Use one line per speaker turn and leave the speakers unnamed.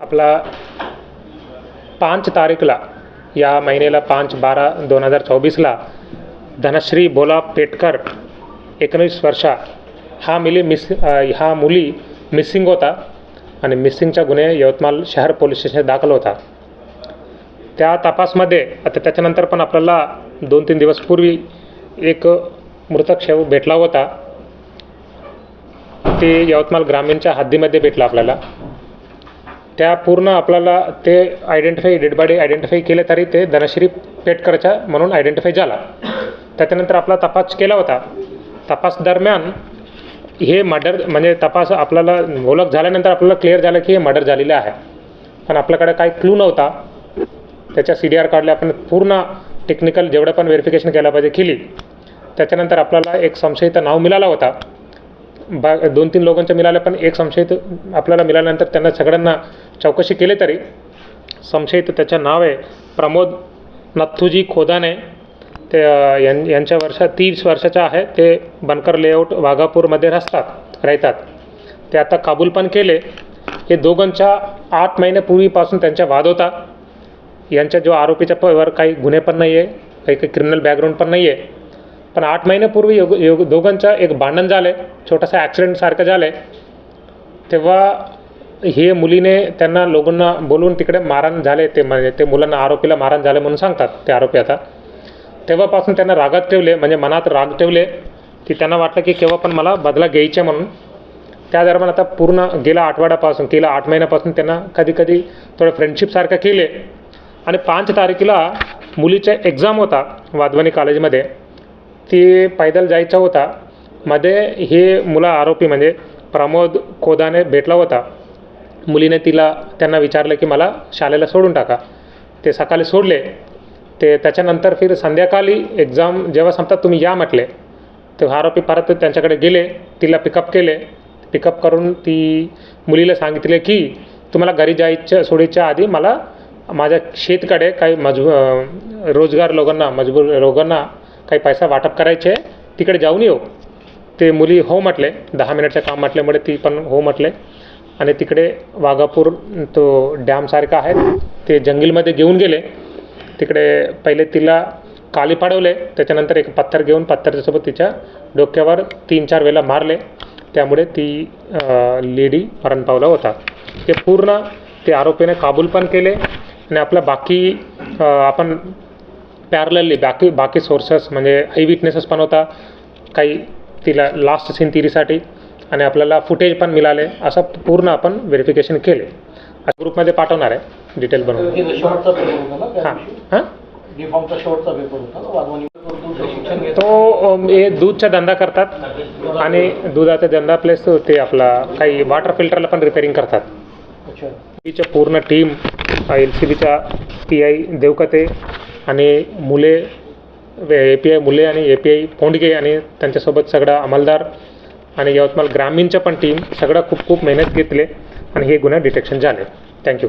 आपला पाच तारीखला या महिन्याला पाच बारा दोन हजार चोवीसला धनश्री भोला पेटकर एकोणीस वर्षा हा मिली मिस हा मुली मिसिंग होता आणि मिसिंगचा गुन्हे यवतमाळ शहर पोलीस स्टेशनात दाखल होता. त्या तपासमध्ये आता त्याच्यानंतर पण आपल्याला दोन तीन दिवसपूर्वी एक मृतक भेटला होता. ते यवतमाळ ग्रामीणच्या हद्दीमध्ये भेटला आपल्याला. त्या पूर्ण आपल्याला ते आयडेंटिफाय डेड बॉडी आयडेंटिफाय केले तरी ते धनश्री पेटकरच्या म्हणून आयडेंटिफाय झाला. त्याच्यानंतर आपला तपास केला होता. तपास दरम्यान हे मर्डर म्हणजे तपास आपल्याला ओळख झाल्यानंतर आपल्याला क्लिअर झालं की हे मर्डर झालेलं आहे. पण आपल्याकडे काही क्लू नव्हता. त्याच्या सी डी आर काढले आपण पूर्ण टेक्निकल जेवढं पण व्हेरिफिकेशन केलं पाहिजे केली. त्याच्यानंतर आपल्याला एक संशयित नाव मिळाला होता. बा दोन तीन लोकांचं मिळाल्या पण एक संशयित आपल्याला मिळाल्यानंतर त्यांना सगळ्यांना चौकशी केली तरी. संशयित त्याचं नाव आहे प्रमोद नथुजी खोदाने. ते यां यांच्या वर्षा तीस वर्षाच्या आहे. ते बनकर लेआउट वाघापूरमध्ये राहतात राहतात ते आता काबूल पण केले. हे दोघांच्या आठ महिन्यापूर्वीपासून त्यांचा वाद होता. यांच्या जो आरोपीच्या पवर काही गुन्हे पण नाही आहे काही काही क्रिमिनल बॅकग्राऊंड पण नाही आहे पण आठ महिन्यापूर्वी योग योग दोघांचं एक भांडण झालं. आहे छोटासा ॲक्सिडेंटसारखं झालं. आहे तेव्हा हे मुलीने त्यांना लोकांना बोलवून तिकडे मारहाण झाले ते म्हणजे ते मुलांना आरोपीला मारहाण झाले म्हणून सांगतात ते आरोपी आता. तेव्हापासून त्यांना रागात ठेवले म्हणजे मनात राग ठेवले की त्यांना वाटलं की केव्हा पण मला बदला घ्यायचा म्हणून. त्या दरम्यान आता पूर्ण गेल्या आठवड्यापासून गेल्या आठ महिन्यापासून त्यांना कधी कधी थोडं फ्रेंडशिपसारखं केले. आणि पाच तारखेला मुलीचा एक्झाम होता वाधवानी कॉलेजमध्ये ती पैदल जायचा होता. मध्ये हे मुला आरोपी म्हणजे प्रमोद खोदाने भेटला होता. मुलीने तिला त्यांना विचारलं की मला शाळेला सोडून टाका. ते सकाळी सोडले. ते त्याच्यानंतर फिर संध्याकाळी एक्झाम जेव्हा संपतात तुम्ही या म्हटले. तेव्हा आरोपी परत त्यांच्याकडे गेले. तिला पिकअप केले. पिकअप करून ती मुलीला सांगितले की तुम्हाला घरी जायच्या सोडीच्या आधी मला माझ्या शेतकडे काही मजबू रोजगार लोकांना मजबूर लोकांना काही पैसा वाटप करायचे तिकडे जाऊन येऊ. ते मुली हो म्हटले. दहा मिनिटचं काम म्हटल्यामुळे ती पण हो म्हटले. आणि तिकडे वाघापूर तो डॅमसारखा आहे. ते जंगलमध्ये घेऊन गेले. तिकडे पहिले तिला काली पाडवले. त्याच्यानंतर एक पत्थर घेऊन पत्थरच्यासोबत तिच्या डोक्यावर तीन चार वेळा मारले. त्यामुळे ती लेडी मरण पावला होता. ते पूर्ण ते आरोपीने काबूल पण केले आणि आपला बाकी आपण पॅरलली बाकी बाकी सोर्सेस म्हणजे आई विटनेसेस पण होता. काही तिला लास्ट सीन तिरीसाठी आणि आपल्याला फुटेज पण मिळाले. असं पूर्ण आपण व्हेरिफिकेशन केले. ग्रुपमध्ये पाठवणार आहे. डिटेल बनवून.
हे
हां. तो हे दूधचा धंदा करतात आणि दुधाचा धंदा प्लस ते आपला काही वॉटर फिल्टरला पण रिपेअरिंग करतात.
अच्छा.
च्या पूर्ण टीम एल सी बीच्या पी आय देवकते आणि मुले ए पी आय मुले आणि ए पी आय फोंडगे आणि त्यांच्यासोबत सगळा अंमलदार आणि यवतमाळ ग्रामीणच्या पण टीम सगळं खूप खूप मेहनत घेतले आणि हे गुन्हे डिटेक्शन झाले. थँक्यू